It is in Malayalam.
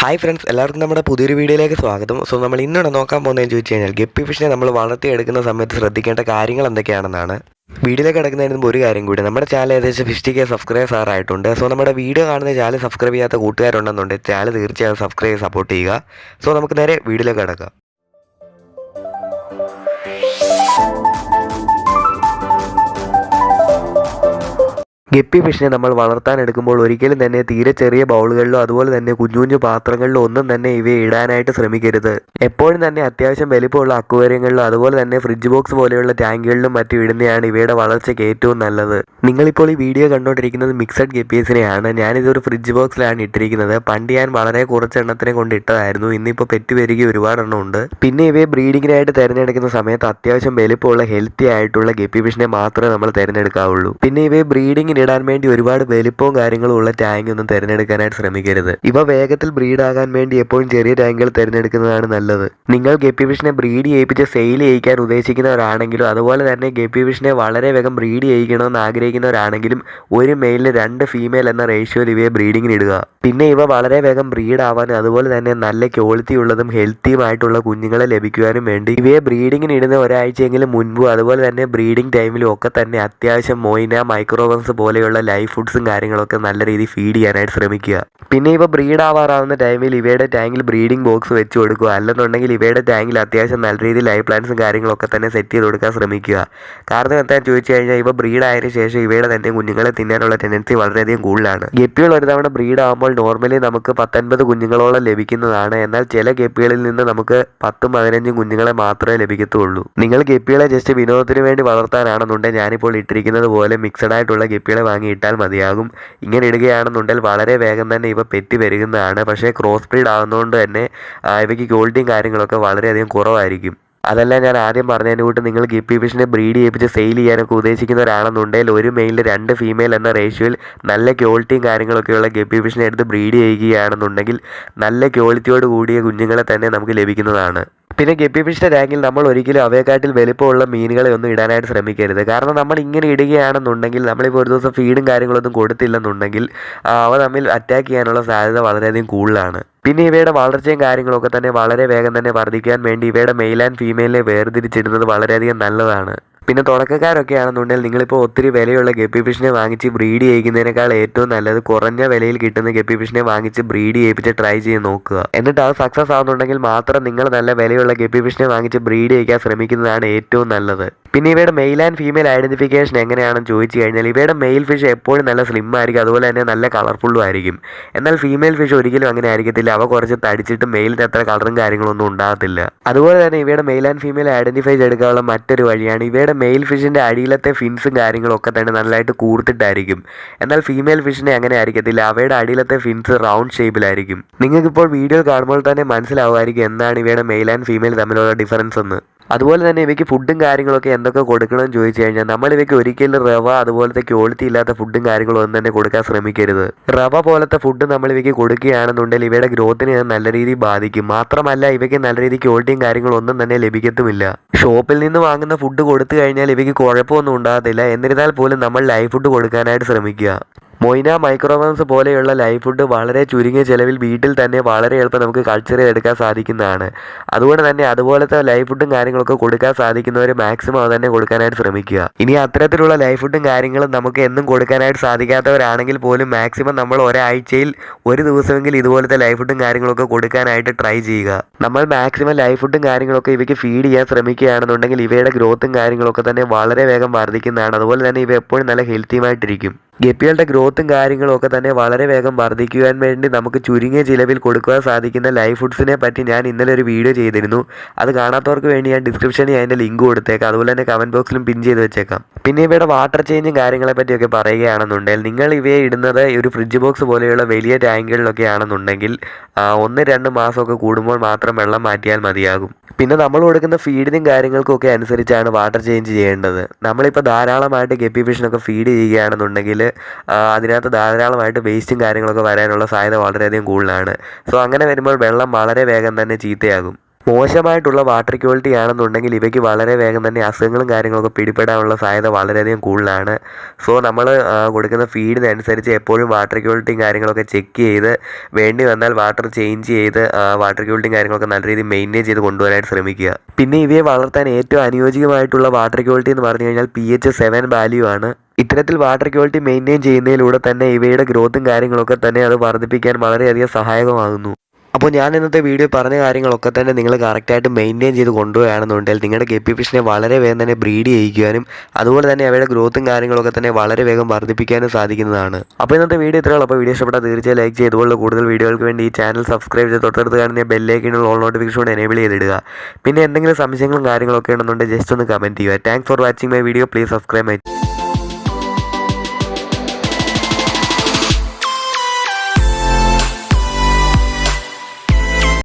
ഹായ് ഫ്രണ്ട്സ് എല്ലാവർക്കും നമ്മുടെ പുതിയൊരു വീഡിയോയിലേക്ക് സ്വാഗതം. സോ നമ്മൾ ഇന്നിവിടെ നോക്കാൻ പോകുന്നതെന്ന് ചോദിച്ചു കഴിഞ്ഞാൽ ഗപ്പി ഫിഷിനെ നമ്മൾ വളർത്തിയെടുക്കുന്ന സമയത്ത് ശ്രദ്ധിക്കേണ്ട കാര്യങ്ങൾ എന്തൊക്കെയാണെന്നാണ്. വീഡിയോയിലേക്ക് കിടക്കുന്നതിന് മുമ്പ് ഒരു കാര്യം കൂടി നമ്മുടെ ചാനൽ ഏകദേശം ഫിഫ്റ്റി കെ സബ്സ്ക്രൈബേഴ്സ് ആറായിട്ടുണ്ട്. സോ നമ്മുടെ വീഡിയോ കാണുന്ന ചാനൽ സബ്സ്ക്രൈബ് ചെയ്യാത്ത കൂട്ടുകാരുണ്ടെന്നുണ്ടെങ്കിൽ ചാനൽ തീർച്ചയായും സബ്സ്ക്രൈബ് സപ്പോർട്ട് ചെയ്യുക. സോ നമുക്ക് നേരെ വീഡിയോയിലേക്ക് കിടക്കാം. ഗപ്പി ഫിഷിനെ നമ്മൾ വളർത്താൻ എടുക്കുമ്പോൾ ഒരിക്കലും തന്നെ തീരെ ചെറിയ ബൗളുകളിലോ അതുപോലെ തന്നെ കുഞ്ഞു കുഞ്ഞു പാത്രങ്ങളിലോ ഒന്നും തന്നെ ഇവയെ ഇടാനായിട്ട് ശ്രമിക്കരുത്. എപ്പോഴും തന്നെ അത്യാവശ്യം വലിപ്പമുള്ള അക്വേറിയങ്ങളിലോ അതുപോലെ തന്നെ ഫ്രിഡ്ജ് ബോക്സ് പോലെയുള്ള ടാങ്കുകളിലും മറ്റും ഇടുന്നതാണ് ഇവയുടെ വളർച്ചയ്ക്ക് ഏറ്റവും നല്ലത്. നിങ്ങളിപ്പോൾ ഈ വീഡിയോ കണ്ടുകൊണ്ടിരിക്കുന്നത് മിക്സഡ് ഗപ്പീസിനെയാണ്. ഞാനിതൊരു ഫ്രിഡ്ജ് ബോക്സിലാണ് ഇട്ടിരിക്കുന്നത്. പണ്ട് ഞാൻ വളരെ കുറച്ച് എണ്ണത്തിനെ കൊണ്ട് ഇട്ടതായിരുന്നു. ഇന്നിപ്പോൾ പെറ്റ് പെരുകി ഒരുപാടെണ്ണം ഉണ്ട്. പിന്നെ ഇവയെ ബ്രീഡിങ്ങിനായിട്ട് തിരഞ്ഞെടുക്കുന്ന സമയത്ത് അത്യാവശ്യം വലിപ്പമുള്ള ഹെൽത്തി ആയിട്ടുള്ള ഗപ്പി ഫിഷിനെ മാത്രമേ നമ്മൾ തിരഞ്ഞെടുക്കാവുള്ളൂ. പിന്നെ ഇവയെ ബ്രീഡിങ്ങിന് ഇടാൻ വേണ്ടി ഒരുപാട് വലിപ്പവും കാര്യങ്ങളും ഉള്ള ടാങ്ക് ഒന്നും തിരഞ്ഞെടുക്കാനായിട്ട് ശ്രമിക്കരുത്. ഇവ വേഗത്തിൽ ബ്രീഡ് ആകാൻ വേണ്ടി എപ്പോഴും ചെറിയ ടാങ്കുകൾ തിരഞ്ഞെടുക്കുന്നതാണ് നല്ലത്. നിങ്ങൾ ഗപ്പി ബ്രീഡ് ചെയ്യിപ്പിച്ച് സെയിൽ ചെയ്യിക്കാൻ ഉദ്ദേശിക്കുന്നവരാണെങ്കിലും അതുപോലെ തന്നെ ഗപ്പി വളരെ വേഗം ബ്രീഡ് ചെയ്യിക്കണമെന്ന് ആഗ്രഹിക്കുന്നവരാണെങ്കിലും ഒരു മെയിലിന് രണ്ട് ഫീമെയിൽ എന്ന റേഷ്യോയിൽ ഇവയെ ബ്രീഡിങ്ങിന് ഇടുക. പിന്നെ ഇവ വളരെ വേഗം ബ്രീഡ് ആവാനും അതുപോലെ തന്നെ നല്ല ക്വാളിറ്റി ഉള്ളതും ഹെൽത്തിയുമായിട്ടുള്ള കുഞ്ഞുങ്ങളെ ലഭിക്കുവാനും വേണ്ടി ഇവയെ ബ്രീഡിങ്ങിന് ഇടുന്ന ഒരാഴ്ചയെങ്കിലും മുൻപ് അതുപോലെ തന്നെ ബ്രീഡിംഗ് ടൈമിലും ഒക്കെ തന്നെ അത്യാവശ്യം മൊയിന മൈക്രോവൻസ് പോലെയുള്ള ലൈഫ് ഫുഡ്സും കാര്യങ്ങളൊക്കെ നല്ല രീതിയിൽ ഫീഡ് ചെയ്യാനായിട്ട് ശ്രമിക്കുക. പിന്നെ ഇവ ബ്രീഡ് ആവാറാവുന്ന ടൈമിൽ ഇവയുടെ ടാങ്കിൽ ബ്രീഡിംഗ് ബോക്സ് വെച്ച് കൊടുക്കുക. അല്ലെന്നുണ്ടെങ്കിൽ ഇവയുടെ ടാങ്കിൽ അത്യാവശ്യം നല്ല രീതിയിൽ ലൈഫ് പ്ലാന്റ്സും കാര്യങ്ങളൊക്കെ തന്നെ സെറ്റ് ചെയ്ത് കൊടുക്കാൻ ശ്രമിക്കുക. കാരണം എന്താണെന്ന് ചോദിച്ചു കഴിഞ്ഞാൽ ഇവ ബ്രീഡ് ആയതിനു ശേഷം ഇവയുടെ തന്നെ കുഞ്ഞുങ്ങളെ തിന്നാനുള്ള ടെൻഡൻസി വളരെയധികം കൂടുതലാണ്. ഗപ്പികൾ ഒരു തവണ ബ്രീഡ് ആകുമ്പോൾ നോർമലി നമുക്ക് പത്തൊൻപത് കുഞ്ഞുങ്ങളോളം ലഭിക്കുന്നതാണ്. എന്നാൽ ചില ഗപ്പികളിൽ നിന്ന് നമുക്ക് പത്തും പതിനഞ്ചും കുഞ്ഞുങ്ങളെ മാത്രമേ ലഭിക്കത്തുള്ളൂ. നിങ്ങൾ ഗപ്പികളെ ജസ്റ്റ് വിനോദത്തിന് വേണ്ടി വളർത്താനാണെന്നുണ്ടെങ്കിൽ ഞാനിപ്പോൾ ഇട്ടിരിക്കുന്നത് പോലെ മിക്സഡ് ആയിട്ടുള്ള ഗപ്പികളെ വാങ്ങി ഇട്ടാൽ മതിയാകും. ഇങ്ങനെ ഇടുകയാണെന്നുണ്ടെങ്കിൽ വളരെ വേഗം തന്നെ ഇവ പെറ്റി വരുന്നതാണ് പക്ഷേ ക്രോസ് ബ്രീഡ് ആകുന്നതുകൊണ്ട് തന്നെ ഇവയ്ക്ക് ക്വാളിറ്റിയും കാര്യങ്ങളൊക്കെ വളരെയധികം കുറവായിരിക്കും. അതല്ല ഞാൻ ആദ്യം പറഞ്ഞതിന് കൂട്ട് നിങ്ങൾ ഗിപ്പി ഫിഷിനെ ബ്രീഡ് ചെയ്യിപ്പിച്ച് സെയിൽ ചെയ്യാനൊക്കെ ഉദ്ദേശിക്കുന്ന ഒരാളെന്നുണ്ടെങ്കിൽ ഒരു മെയിലിൽ രണ്ട് ഫീമെയിൽ എന്ന റേഷ്യോയിൽ നല്ല ക്വാളിറ്റിയും കാര്യങ്ങളൊക്കെയുള്ള ഗപ്പി ഫിഷിനെ എടുത്ത് ബ്രീഡ് ചെയ്യുകയാണെന്നുണ്ടെങ്കിൽ നല്ല ക്വാളിറ്റിയോട് കൂടിയ കുഞ്ഞുങ്ങളെ തന്നെ നമുക്ക് ലഭിക്കുന്നതാണ്. പിന്നെ ഗപ്പി ടാങ്കിൽ നമ്മൾ ഒരിക്കലും അവയെക്കാട്ടിൽ വലിപ്പമുള്ള മീനുകളെ ഒന്നും ഇടാനായിട്ട് ശ്രമിക്കരുത്. കാരണം നമ്മൾ ഇങ്ങനെ ഇടുകയാണെന്നുണ്ടെങ്കിൽ നമ്മളിപ്പോൾ ഒരു ദിവസം ഫീഡും കാര്യങ്ങളൊന്നും കൊടുത്തില്ലെന്നുണ്ടെങ്കിൽ അവ തമ്മിൽ അറ്റാക്ക് ചെയ്യാനുള്ള സാധ്യത വളരെയധികം കൂടുതലാണ്. പിന്നെ ഇവയുടെ വളർച്ചയും കാര്യങ്ങളൊക്കെ തന്നെ വളരെ വേഗം തന്നെ വർദ്ധിക്കാൻ വേണ്ടി ഇവയുടെ മെയിൽ ആൻഡ് ഫീമെയിലിനെ വേർതിരിച്ചിടുന്നത് വളരെയധികം നല്ലതാണ്. പിന്നെ തുടക്കക്കാരൊക്കെ ആണെന്നുണ്ടെങ്കിൽ നിങ്ങളിപ്പോൾ ഒത്തിരി വിലയുള്ള ഗപ്പി ഫിഷിനെ വാങ്ങിച്ച് ബ്രീഡ് ചെയ്യിക്കുന്നതിനേക്കാൾ ഏറ്റവും നല്ലത് കുറഞ്ഞ വിലയിൽ കിട്ടുന്ന ഗപ്പി ഫിഷിനെ വാങ്ങിച്ച് ബ്രീഡ് ചെയ്യിപ്പിച്ച് ട്രൈ ചെയ്ത് നോക്കുക. എന്നിട്ട് അത് സക്സസ് ആവുന്നുണ്ടെങ്കിൽ മാത്രം നിങ്ങൾ നല്ല വിലയുള്ള ഗപ്പി ഫിഷിനെ വാങ്ങിച്ച് ബ്രീഡ് ചെയ്യിക്കാൻ ശ്രമിക്കുന്നതാണ് ഏറ്റവും നല്ലത്. പിന്നെ ഇവയുടെ മെയിൽ ആൻഡ് ഫീമെയിൽ ഐഡന്റിഫിക്കേഷൻ എങ്ങനെയാണെന്ന് ചോദിച്ചു കഴിഞ്ഞാൽ ഇവയുടെ മെയിൽ ഫിഷ് എപ്പോഴും നല്ല സ്ലിം ആയിരിക്കും അതുപോലെ തന്നെ നല്ല കളർഫുള്ളും ആയിരിക്കും. എന്നാൽ ഫീമെയിൽ ഫിഷ് ഒരിക്കലും അങ്ങനെ ആയിരിക്കത്തില്ല. അവ കുറച്ച് തടിച്ചിട്ട് മെയിലിന് അത്ര കളറും കാര്യങ്ങളൊന്നും ഉണ്ടാകത്തില്ല. അതുപോലെ തന്നെ ഇവയുടെ മെയിൽ ആൻഡ് ഫീമെയിൽ ഐഡന്റിഫൈ ചെയ്തെടുക്കാനുള്ള മറ്റൊരു വഴിയാണ് ഇവയുടെ മെയിൽ ഫിഷിന്റെ അടിയിലത്തെ ഫിൻസും കാര്യങ്ങളൊക്കെ തന്നെ നല്ലതായിട്ട് കൂർത്തിട്ടായിരിക്കും. എന്നാൽ ഫീമെയിൽ ഫിഷിനെ അങ്ങനെ ആയിരിക്കത്തില്ല. അവയുടെ അടിയിലത്തെ ഫിൻസ് റൗണ്ട് ഷേപ്പിലായിരിക്കും നിങ്ങൾക്കിപ്പോൾ വീഡിയോ കാണുമ്പോൾ തന്നെ മനസ്സിലാവുമായിരിക്കും എന്താണ് ഇവയുടെ മെയിൽ ആൻഡ് ഫീമെയിൽ തമ്മിലുള്ള ഡിഫറൻസ് എന്ന്. അതുപോലെ തന്നെ ഇവയ്ക്ക് ഫുഡും കാര്യങ്ങളൊക്കെ എന്തൊക്കെ കൊടുക്കണമെന്ന് ചോദിച്ചു കഴിഞ്ഞാൽ നമ്മൾ ഇവയ്ക്ക് ഒരിക്കലും റവ അതുപോലത്തെ ക്വാളിറ്റി ഇല്ലാത്ത ഫുഡും കാര്യങ്ങളും ഒന്നും തന്നെ കൊടുക്കാൻ ശ്രമിക്കരുത്. റവ പോലത്തെ ഫുഡ് നമ്മൾ ഇവയ്ക്ക് കൊടുക്കുകയാണെന്നുണ്ടെങ്കിൽ ഇവയുടെ ഗ്രോത്തിനെ അത് നല്ല രീതിയിൽ ബാധിക്കും. മാത്രമല്ല ഇവയ്ക്ക് നല്ല രീതിയിൽ ക്വാളിറ്റിയും കാര്യങ്ങളും ഒന്നും തന്നെ ലഭിക്കത്തുമില്ല. ഷോപ്പിൽ നിന്ന് വാങ്ങുന്ന ഫുഡ് കൊടുത്തു കഴിഞ്ഞാൽ ഇവയ്ക്ക് കുഴപ്പമൊന്നും ഉണ്ടാകത്തില്ല. എന്നിരുന്നാൽ പോലും നമ്മൾ ലൈഫ് ഫുഡ് കൊടുക്കാനായിട്ട് ശ്രമിക്കുക. മൊയ്ന മൈക്രോവൻസ് പോലെയുള്ള ലൈഫ് ഫുഡ് വളരെ ചുരുങ്ങിയ ചിലവിൽ വീട്ടിൽ തന്നെ വളരെ എളുപ്പം നമുക്ക് കൾച്ചർ ചെയ്തെടുക്കാൻ സാധിക്കുന്നതാണ്. അതുകൊണ്ട് തന്നെ അതുപോലത്തെ ലൈഫ് ഫുഡും കാര്യങ്ങളൊക്കെ കൊടുക്കാൻ സാധിക്കുന്നവർ മാക്സിമം അത് തന്നെ കൊടുക്കാനായിട്ട് ശ്രമിക്കുക. ഇനി അത്തരത്തിലുള്ള ലൈഫ് ഫുഡും കാര്യങ്ങളും നമുക്ക് എന്നും കൊടുക്കാനായിട്ട് സാധിക്കാത്തവരാണെങ്കിൽ പോലും മാക്സിമം നമ്മൾ ഒരാഴ്ചയിൽ ഒരു ദിവസമെങ്കിലും ഇതുപോലത്തെ ലൈഫ് ഫുഡും കാര്യങ്ങളൊക്കെ കൊടുക്കാനായിട്ട് ട്രൈ ചെയ്യുക. നമ്മൾ മാക്സിമം ലൈഫ് ഫുഡും കാര്യങ്ങളൊക്കെ ഇവയ്ക്ക് ഫീഡ് ചെയ്യാൻ ശ്രമിക്കുകയാണെന്നുണ്ടെങ്കിൽ ഇവയുടെ ഗ്രോത്തും കാര്യങ്ങളൊക്കെ തന്നെ വളരെ വേഗം വർദ്ധിക്കുന്നതാണ്. അതുപോലെ തന്നെ ഇവ എപ്പോഴും നല്ല ഹെൽത്തിയുമായിട്ടിരിക്കും ഗപ്പികളുടെ ഗ്രോത്തും കാര്യങ്ങളും ഒക്കെ തന്നെ വളരെ വേഗം വർദ്ധിക്കുവാൻ വേണ്ടി നമുക്ക് ചുരുങ്ങിയ ചിലവിൽ കൊടുക്കുവാൻ സാധിക്കുന്ന ലൈഫ് ഫുഡ്സിനെ പറ്റി ഞാൻ ഇന്നലെ ഒരു വീഡിയോ ചെയ്തിരുന്നു. അത് കാണാത്തവർക്ക് വേണ്ടി ഞാൻ ഡിസ്ക്രിപ്ഷനിൽ അതിന്റെ ലിങ്ക് കൊടുത്തേക്കാം. അതുപോലെ തന്നെ കമന്റ് ബോക്സിലും പിൻ ചെയ്ത് വെച്ചേക്കാം. പിന്നെ ഇവയുടെ വാട്ടർ ചേഞ്ചും കാര്യങ്ങളെ പറ്റിയൊക്കെ പറയുകയാണെന്നുണ്ടെങ്കിൽ നിങ്ങൾ ഇവയെ ഇടുന്നത് ഒരു ഫ്രിഡ്ജ് ബോക്സ് പോലെയുള്ള വലിയ ടാങ്കുകളിലൊക്കെ ആണെന്നുണ്ടെങ്കിൽ ഒന്ന് രണ്ട് മാസമൊക്കെ കൂടുമ്പോൾ മാത്രം വെള്ളം മാറ്റിയാൽ മതിയാകും. പിന്നെ നമ്മൾ കൊടുക്കുന്ന ഫീഡിനും കാര്യങ്ങൾക്കൊക്കെ അനുസരിച്ചാണ് വാട്ടർ ചേഞ്ച് ചെയ്യേണ്ടത്. നമ്മളിപ്പോൾ ധാരാളമായിട്ട് ഗപ്പി ഫിഷിനൊക്കെ ഫീഡ് ചെയ്യുകയാണെന്നുണ്ടെങ്കിൽ അതിനകത്ത് ധാരാളമായിട്ട് വേസ്റ്റും കാര്യങ്ങളൊക്കെ വരാനുള്ള സാധ്യത വളരെയധികം കൂടുതലാണ്. സോ അങ്ങനെ വരുമ്പോൾ വെള്ളം വളരെ വേഗം തന്നെ ചീത്തയാകും. മോശമായിട്ടുള്ള വാട്ടർ ക്വാളിറ്റി ആണെന്നുണ്ടെങ്കിൽ ഇവയ്ക്ക് വളരെ വേഗം തന്നെ അസുഖങ്ങളും കാര്യങ്ങളൊക്കെ പിടിപെടാനുള്ള സാധ്യത വളരെയധികം കൂടുതലാണ്. സോ നമ്മൾ കൊടുക്കുന്ന ഫീഡിനനുസരിച്ച് എപ്പോഴും വാട്ടർ ക്വാളിറ്റിയും കാര്യങ്ങളൊക്കെ ചെക്ക് ചെയ്ത് വേണ്ടി വന്നാൽ വാട്ടർ ചേഞ്ച് ചെയ്ത് വാട്ടർ ക്വാളിറ്റിയും കാര്യങ്ങളൊക്കെ നല്ല രീതിയിൽ മെയിന്റെയിൻ ചെയ്ത് കൊണ്ടുവരാനായിട്ട് ശ്രമിക്കുക. പിന്നെ ഇവയെ വളർത്താൻ ഏറ്റവും അനുയോജ്യമായിട്ടുള്ള വാട്ടർ ക്വാളിറ്റി എന്ന് പറഞ്ഞു കഴിഞ്ഞാൽ പി എച്ച് സെവൻ വാല്യൂ ആണ്. ഇത്തരത്തിൽ വാട്ടർ ക്വാളിറ്റി മെയിന്റെയിൻ ചെയ്യുന്നതിലൂടെ തന്നെ ഇവയുടെ ഗ്രോത്തും കാര്യങ്ങളൊക്കെ തന്നെ അത് വർദ്ധിപ്പിക്കാൻ വളരെയധികം സഹായകമാകുന്നു. അപ്പോൾ ഞാൻ ഇന്നത്തെ വീഡിയോ പറഞ്ഞ കാര്യങ്ങളൊക്കെ തന്നെ നിങ്ങൾ കറക്റ്റായിട്ട് മെയിന്റെയിൻ ചെയ്ത് കൊണ്ടുപോവുകയാണെന്നുണ്ടെങ്കിൽ നിങ്ങളുടെ ഗപ്പി ഫിഷിനെ വളരെ വേഗം തന്നെ ബ്രീഡ് ചെയ്യിക്കാനും അതുപോലെ തന്നെ അവയുടെ ഗ്രോത്തും കാര്യങ്ങളൊക്കെ തന്നെ വളരെ വേഗം വർദ്ധിപ്പിക്കാനും സാധിക്കുന്നതാണ്. അപ്പോൾ ഇന്നത്തെ വീഡിയോ ഇത്രയുള്ളൂ അപ്പോൾ വീഡിയോ ഇഷ്ടപ്പെട്ടാൽ തീർച്ചയായും ലൈക്ക് ചെയ്ത് ഇതുപോലുള്ള കൂടുതൽ വീഡിയോകൾക്ക് വേണ്ടി ഈ ചാനൽ സബ്സ്ക്രൈബ് ചെയ്ത് തൊട്ടടുത്ത് കാണുന്ന ബെല്ലേക്കിനുള്ള ഓൾ നോട്ടിഫിക്കേഷൻ എനേബിൾ ചെയ്തിടുക. പിന്നെ എന്തെങ്കിലും സംശയങ്ങളും കാര്യങ്ങളൊക്കെ ഉണ്ടെന്നുണ്ടെങ്കിൽ ജസ്റ്റ് ഒന്ന് കമന്റ് ചെയ്യുക. Thanks for watching my video please subscribe my